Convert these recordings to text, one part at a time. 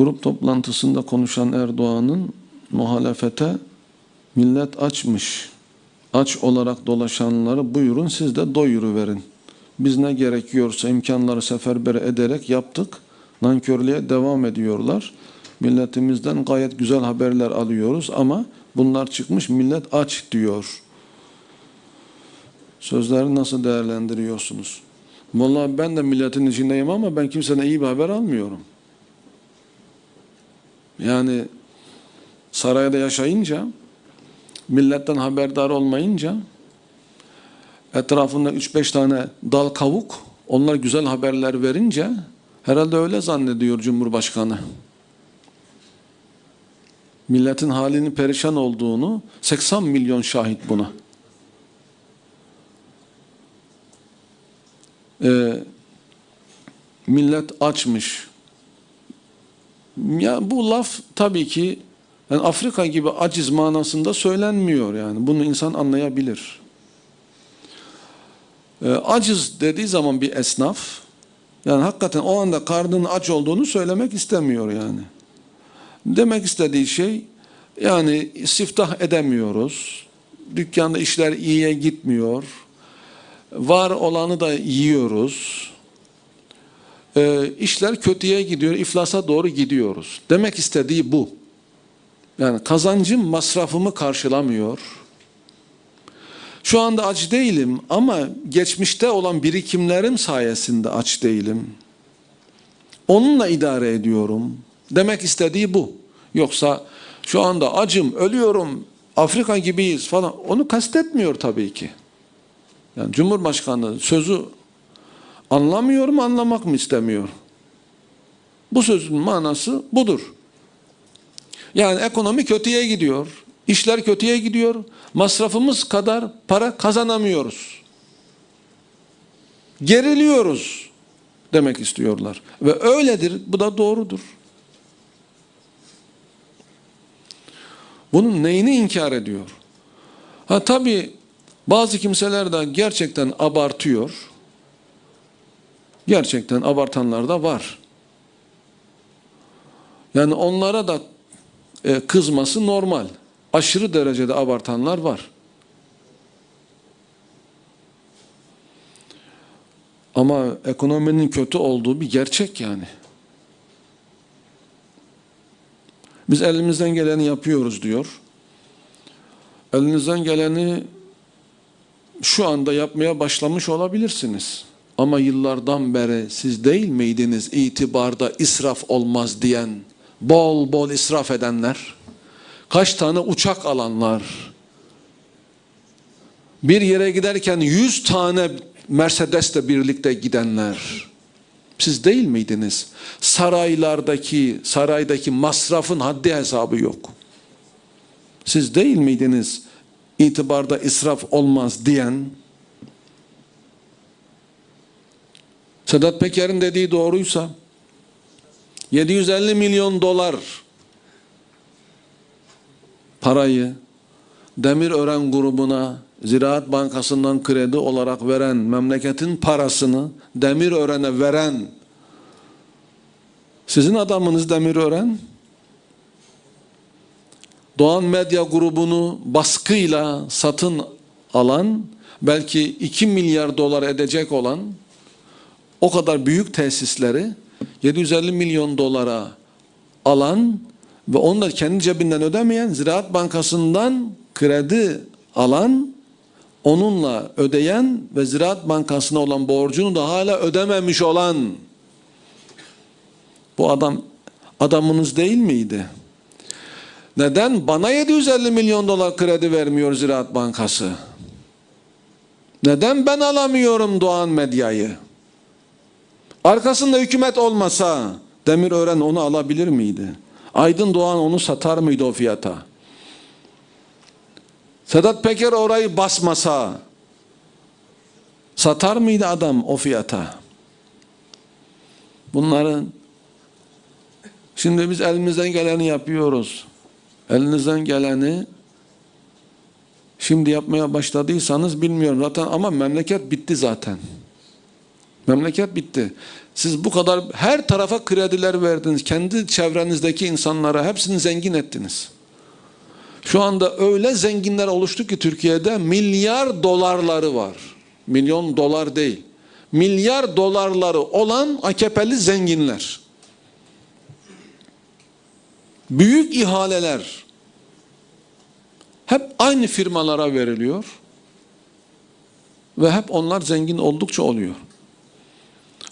Grup toplantısında konuşan Erdoğan'ın muhalefete millet açmış. Aç olarak dolaşanları buyurun siz de doyuruverin. Biz ne gerekiyorsa imkanları seferber ederek yaptık. Nankörlüğe devam ediyorlar. Milletimizden gayet güzel haberler alıyoruz ama bunlar çıkmış millet aç diyor. Sözleri nasıl değerlendiriyorsunuz? Vallahi ben de milletin içindeyim ama ben kimseden iyi bir haber almıyorum. Yani sarayda yaşayınca, milletten haberdar olmayınca, etrafında 3-5 tane dal kavuk, onlar güzel haberler verince, herhalde öyle zannediyor Cumhurbaşkanı. Milletin halini perişan olduğunu, 80 milyon şahit buna. Ee, millet açmış. Ya bu laf tabii ki yani Afrika gibi aciz manasında söylenmiyor yani. Bunu insan anlayabilir. Ee, aciz dediği zaman bir esnaf yani hakikaten o anda karnının aç olduğunu söylemek istemiyor yani. Demek istediği şey yani siftah edemiyoruz. Dükkanda işler iyiye gitmiyor. Var olanı da yiyoruz. E, işler kötüye gidiyor, iflasa doğru gidiyoruz. Demek istediği bu. Yani kazancım masrafımı karşılamıyor. Şu anda aç değilim ama geçmişte olan birikimlerim sayesinde aç değilim. Onunla idare ediyorum. Demek istediği bu. Yoksa şu anda acım, ölüyorum, Afrika gibiyiz falan. Onu kastetmiyor tabii ki. Yani Cumhurbaşkanı sözü anlamıyor mu, anlamak mı istemiyor? Bu sözün manası budur. Yani ekonomi kötüye gidiyor, işler kötüye gidiyor, masrafımız kadar para kazanamıyoruz. Geriliyoruz demek istiyorlar. Ve öyledir, bu da doğrudur. Bunun neyini inkar ediyor? Ha tabii bazı kimseler de gerçekten abartıyor. Gerçekten abartanlar da var. Yani onlara da e, kızması normal. Aşırı derecede abartanlar var. Ama ekonominin kötü olduğu bir gerçek yani. Biz elimizden geleni yapıyoruz diyor. Elinizden geleni şu anda yapmaya başlamış olabilirsiniz. Ama yıllardan beri siz değil miydiniz itibarda israf olmaz diyen, bol bol israf edenler? Kaç tane uçak alanlar? Bir yere giderken yüz tane Mercedes'le birlikte gidenler. Siz değil miydiniz? Saraylardaki, saraydaki masrafın haddi hesabı yok. Siz değil miydiniz? itibarda israf olmaz diyen Sedat Peker'in dediği doğruysa 750 milyon dolar parayı Demirören grubuna Ziraat Bankası'ndan kredi olarak veren, memleketin parasını Demirören'e veren sizin adamınız Demirören Doğan Medya grubunu baskıyla satın alan, belki 2 milyar dolar edecek olan o kadar büyük tesisleri 750 milyon dolara alan ve onu da kendi cebinden ödemeyen Ziraat Bankası'ndan kredi alan onunla ödeyen ve Ziraat Bankası'na olan borcunu da hala ödememiş olan bu adam adamınız değil miydi? Neden? Bana 750 milyon dolar kredi vermiyor Ziraat Bankası. Neden ben alamıyorum Doğan Medya'yı? Arkasında hükümet olmasa Demirören onu alabilir miydi? Aydın Doğan onu satar mıydı o fiyata? Sedat Peker orayı basmasa satar mıydı adam o fiyata? Bunların şimdi biz elimizden geleni yapıyoruz. Elinizden geleni şimdi yapmaya başladıysanız bilmiyorum zaten ama memleket bitti zaten. Memleket bitti. Siz bu kadar her tarafa krediler verdiniz. Kendi çevrenizdeki insanlara hepsini zengin ettiniz. Şu anda öyle zenginler oluştu ki Türkiye'de milyar dolarları var. Milyon dolar değil. Milyar dolarları olan AKP'li zenginler. Büyük ihaleler hep aynı firmalara veriliyor. Ve hep onlar zengin oldukça oluyor.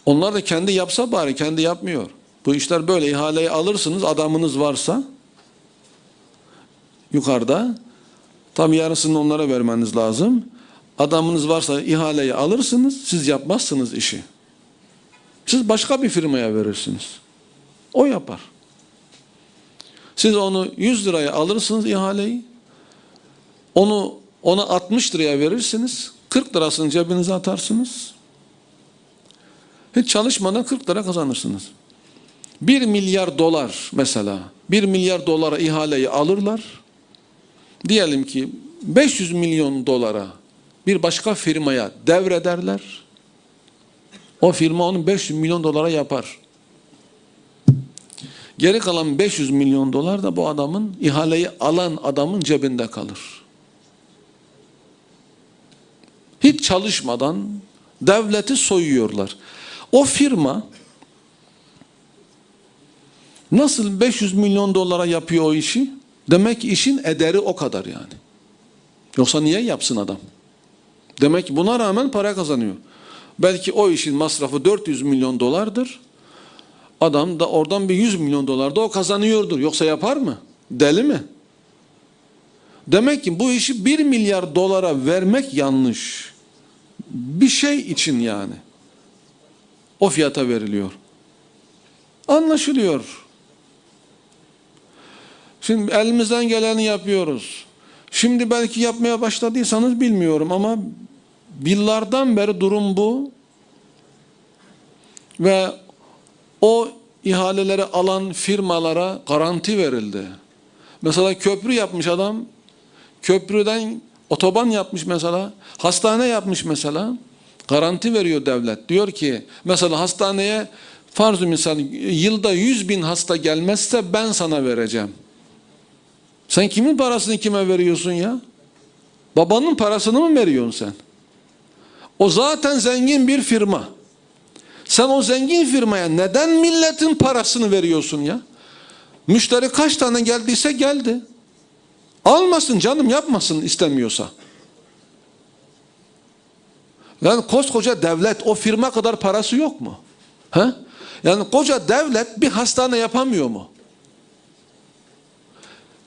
Onlar da kendi yapsa bari kendi yapmıyor. Bu işler böyle ihaleyi alırsınız adamınız varsa yukarıda tam yarısını onlara vermeniz lazım. Adamınız varsa ihaleyi alırsınız siz yapmazsınız işi. Siz başka bir firmaya verirsiniz. O yapar. Siz onu 100 liraya alırsınız ihaleyi. Onu ona 60 liraya verirsiniz. 40 lirasını cebinize atarsınız. Hiç çalışmadan 40 lira kazanırsınız. 1 milyar dolar mesela 1 milyar dolara ihaleyi alırlar. Diyelim ki 500 milyon dolara bir başka firmaya devrederler. O firma onu 500 milyon dolara yapar. Geri kalan 500 milyon dolar da bu adamın ihaleyi alan adamın cebinde kalır. Hiç çalışmadan devleti soyuyorlar. O firma nasıl 500 milyon dolara yapıyor o işi? Demek işin ederi o kadar yani. Yoksa niye yapsın adam? Demek buna rağmen para kazanıyor. Belki o işin masrafı 400 milyon dolardır. Adam da oradan bir 100 milyon dolar da o kazanıyordur. Yoksa yapar mı? Deli mi? Demek ki bu işi 1 milyar dolara vermek yanlış. Bir şey için yani. O fiyata veriliyor. Anlaşılıyor. Şimdi elimizden geleni yapıyoruz. Şimdi belki yapmaya başladıysanız bilmiyorum ama yıllardan beri durum bu. Ve o ihaleleri alan firmalara garanti verildi. Mesela köprü yapmış adam. Köprüden otoban yapmış mesela. Hastane yapmış mesela. Garanti veriyor devlet. Diyor ki mesela hastaneye farz misal yılda 100 bin hasta gelmezse ben sana vereceğim. Sen kimin parasını kime veriyorsun ya? Babanın parasını mı veriyorsun sen? O zaten zengin bir firma. Sen o zengin firmaya neden milletin parasını veriyorsun ya? Müşteri kaç tane geldiyse geldi. Almasın canım yapmasın istemiyorsa. Yani koskoca devlet o firma kadar parası yok mu? He? Yani koca devlet bir hastane yapamıyor mu?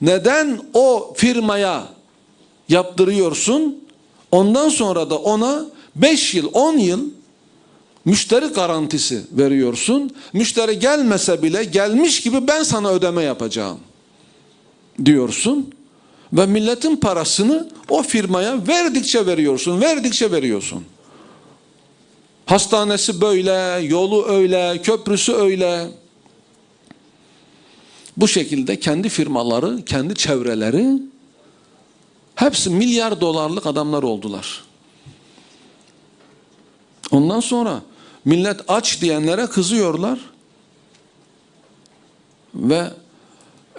Neden o firmaya yaptırıyorsun? Ondan sonra da ona 5 yıl 10 yıl müşteri garantisi veriyorsun. Müşteri gelmese bile gelmiş gibi ben sana ödeme yapacağım diyorsun. Ve milletin parasını o firmaya verdikçe veriyorsun, verdikçe veriyorsun. Hastanesi böyle, yolu öyle, köprüsü öyle. Bu şekilde kendi firmaları, kendi çevreleri hepsi milyar dolarlık adamlar oldular. Ondan sonra millet aç diyenlere kızıyorlar. Ve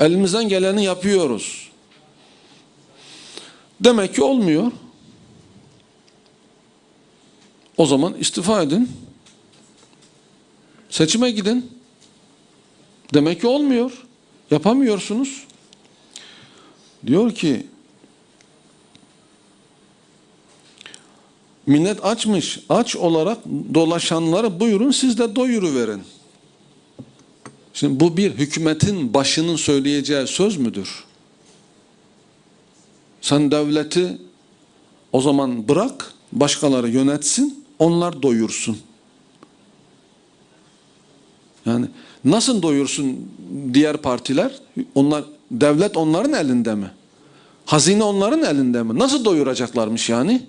elimizden geleni yapıyoruz. Demek ki olmuyor. O zaman istifa edin. Seçime gidin. Demek ki olmuyor. Yapamıyorsunuz. Diyor ki millet açmış. Aç olarak dolaşanları buyurun siz de doyuru verin. Şimdi bu bir hükümetin başının söyleyeceği söz müdür? Sen devleti o zaman bırak, başkaları yönetsin, onlar doyursun. Yani nasıl doyursun diğer partiler? Onlar devlet onların elinde mi? Hazine onların elinde mi? Nasıl doyuracaklarmış yani?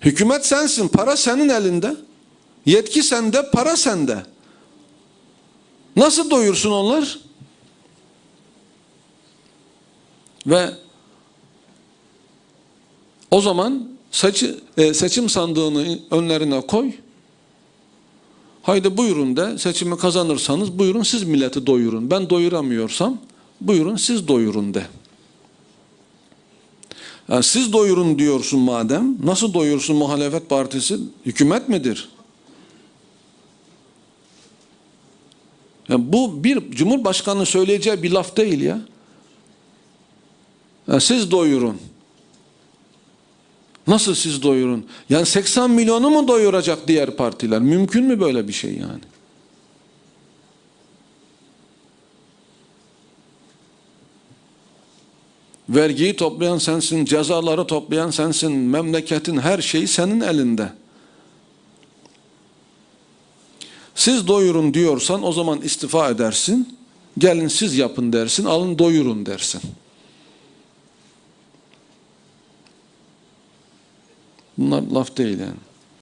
Hükümet sensin, para senin elinde. Yetki sende, para sende. Nasıl doyursun onlar? Ve o zaman Seçi- e, seçim sandığını önlerine koy. Haydi buyurun de seçimi kazanırsanız buyurun siz milleti doyurun. Ben doyuramıyorsam buyurun siz doyurun de. Yani siz doyurun diyorsun madem. Nasıl doyursun muhalefet partisi? Hükümet midir? Yani bu bir cumhurbaşkanının söyleyeceği bir laf değil ya. Yani siz doyurun. Nasıl siz doyurun? Yani 80 milyonu mu doyuracak diğer partiler? Mümkün mü böyle bir şey yani? Vergiyi toplayan sensin, cezaları toplayan sensin, memleketin her şeyi senin elinde. Siz doyurun diyorsan o zaman istifa edersin. Gelin siz yapın dersin, alın doyurun dersin. Bunlar laf değil yani.